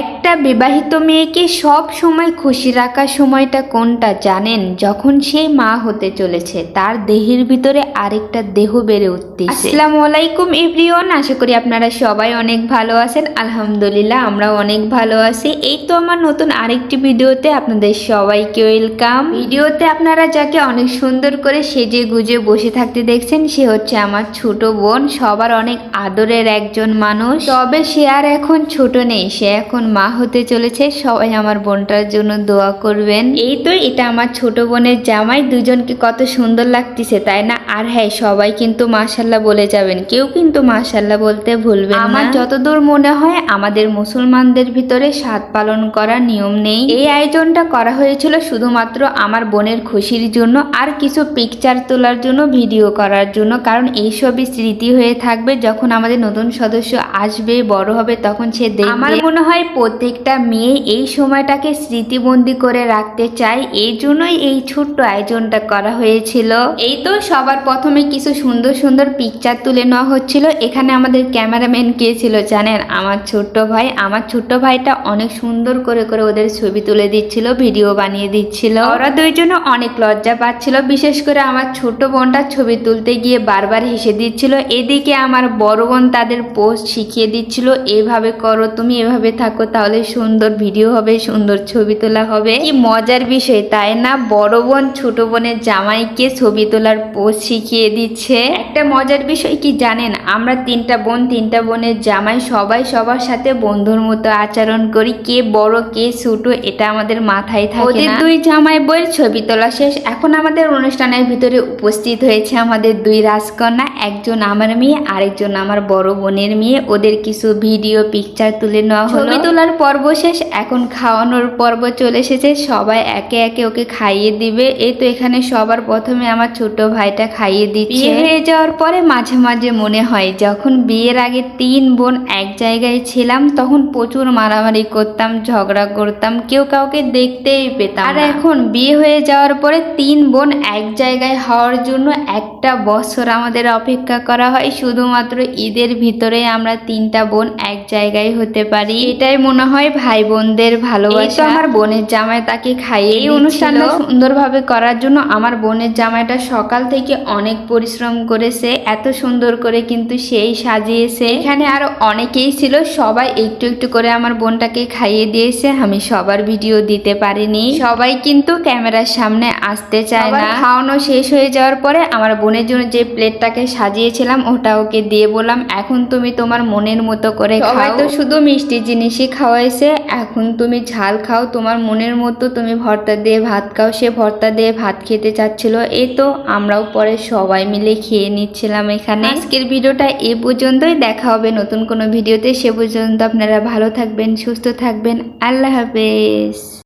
একটা বিবাহিত মেয়েকে সব সময় খুশি রাখার সময়টা কোনটা জানেন? যখন সে মা হতে চলেছে, তার দেহের ভিতরে আরেকটা দেহ বেড়ে উঠতে আসসালামু আলাইকুম এভরিওয়ান, আশা করি আপনারা সবাই অনেক ভালো আছেন। আলহামদুলিল্লাহ আমরা অনেক ভালো আছি। এই তো আমার নতুন আরেকটি ভিডিওতে আপনাদের সবাইকে ওয়েলকাম। ভিডিওতে আপনারা যাকে অনেক সুন্দর করে সেজে গুজে বসে থাকতে দেখছেন, সে হচ্ছে আমার ছোট বোন। সবার অনেক আদরের একজন মানুষ। তবে সে আর এখন ছোট নেই, সে এখন মা হতে চলেছে সবাই আমার বোনটার জন্য দোয়া করবেন। এই তো এটা আমার ছোট বোনের জামাই দুজনকে কত সুন্দর লাগতেছে তাই না? আর হ্যাঁ সবাই কিন্তু মাশাল্লাহ বলে যাবেন কেউ কিন্তু মাশাল্লাহ বলতে ভুলবেন আমার যতদূর মনে হয় আমাদের মুসলমানদের ভিতরে সাত পালন করার নিয়ম নেই। এই আয়োজনটা করা হয়েছিল শুধুমাত্র আমার বোনের খুশির জন্য আর কিছু পিকচার তোলার জন্য ভিডিও করার জন্য কারণ এইসবই স্মৃতি হয়ে থাকবে যখন আমাদের নতুন সদস্য আসবে বড় হবে তখন সে দেখবে। আমার মনে হয় প্রত্যেকটা মেয়ে এই সময়টাকে স্মৃতিবন্দি করে রাখতে চায়, এই জন্যই এই ছোট্ট আয়োজনটা করা হয়েছিল। এই তো সবার প্রথমে কিছু সুন্দর সুন্দর পিকচার তুলে নেওয়া হচ্ছিল। এখানে আমাদের ক্যামেরাম্যান কে ছিল জানেন? আমার ছোট্ট ভাই। আমার ছোট্ট ভাইটা অনেক সুন্দর করে করে ওদের ছবি তুলে দিচ্ছিল ভিডিও বানিয়ে দিচ্ছিল। ওরা দুইজনে অনেক লজ্জা পাচ্ছিল। বিশেষ করে আমার ছোট বোনটা ছবি তুলতে গিয়ে বারবার হেসে দিচ্ছিল। এদিকে আমার বড় বোন তাদের পোস্ট শিখিয়ে দিচ্ছিল, এভাবে করো, তুমি এভাবে থাকো। তাহলে সুন্দর ভিডিও হবে সুন্দর ছবি তোলা হবে। কি মজার বিষয় তাই না? বড় বোন ছোট বোনের জামাইকে ছবি তোলার পোস্ট শিখিয়ে দিচ্ছে। একটা মজার বিষয় কি জানেন? আমরা তিনটা বোন তিনটা বোনের জামাই সবাই সবার সাথে বন্ধুর মতো আচরণ করি। কে বড় কে ছোট এটা আমাদের মাথায় থাকে ওদের দুই জামাই বইয়ের ছবি তোলা শেষ। এখন আমাদের অনুষ্ঠানের ভিতরে উপস্থিত হয়েছে আমাদের দুই রাজকন্যা। একজন আমার মেয়ে আরেকজন আমার বড় বোনের মেয়ে। ওদের কিছু ভিডিও পিকচার তুলে নেওয়া হলো। তোলার পর্ব শেষ এখন খাওয়ানোর পর্ব চলে এসেছে। সবাই একে একে ওকে খাইয়ে দিবে। এই তো এখানে সবার প্রথমে আমার ছোট ভাইটা খাইয়ে দিচ্ছে। বিয়ে হয়ে যাওয়ার পরে মাঝে মাঝে মনে হয় যখন বিয়ের আগে তিন বোন এক জায়গায় ছিলাম তখন প্রচুর মারামারি করতাম ঝগড়া করতাম কেউ কাউকে দেখতেই পেতাম আর এখন বিয়ে হয়ে যাওয়ার পরে তিন বোন এক জায়গায় হওয়ার জন্য একটা বছর আমাদের অপেক্ষা করা হয়। শুধুমাত্র ঈদের ভিতরে আমরা তিনটা বোন এক জায়গায় হতে পারি। এটাই মনে হয় ভাই বোনদের ভালোবাসা। আমার বোনের জামাই তাকে খাইয়ে এই অনুষ্ঠানটা সুন্দরভাবে করার জন্য আমার বোনের জামাইটা সকাল থেকে অনেক পরিশ্রম করেছে এত সুন্দর করে কিন্তু সেই সাজিয়েছে। এখানে আরও অনেকেই ছিল সবাই একটু একটু করে আমার বোনটাকে খাইয়ে দিয়েছে আমি সবার ভিডিও দিতে পারিনি। সবাই কিন্তু ক্যামেরার সামনে আসতে চায় না। খাওয়ানো শেষ হয়ে যাওয়ার পরে আমার বোনের জন্য যে প্লেটটাকে সাজিয়েছিলাম ওটা ওকে দিয়ে বললাম এখন তুমি তোমার মনের মতো করে সবাই তো শুধু মিষ্টি জিনিসই খাওয়াইছে, এখন তুমি ঝাল খাও, তোমার মনের মতো তুমি ভর্তা দিয়ে ভাত খাও। সে ভর্তা দিয়ে ভাত খেতে চাচ্ছিল, এ তো আমরাও পরে সবাই মিলে খেয়ে নিচ্ছিলাম এখানে। আজকের ভিডিওটা এ পর্যন্তই, দেখা হবে নতুন কোনো ভিডিওতে, সে পর্যন্ত আপনারা ভালো থাকবেন, সুস্থ থাকবেন, আল্লাহ হাফেজ।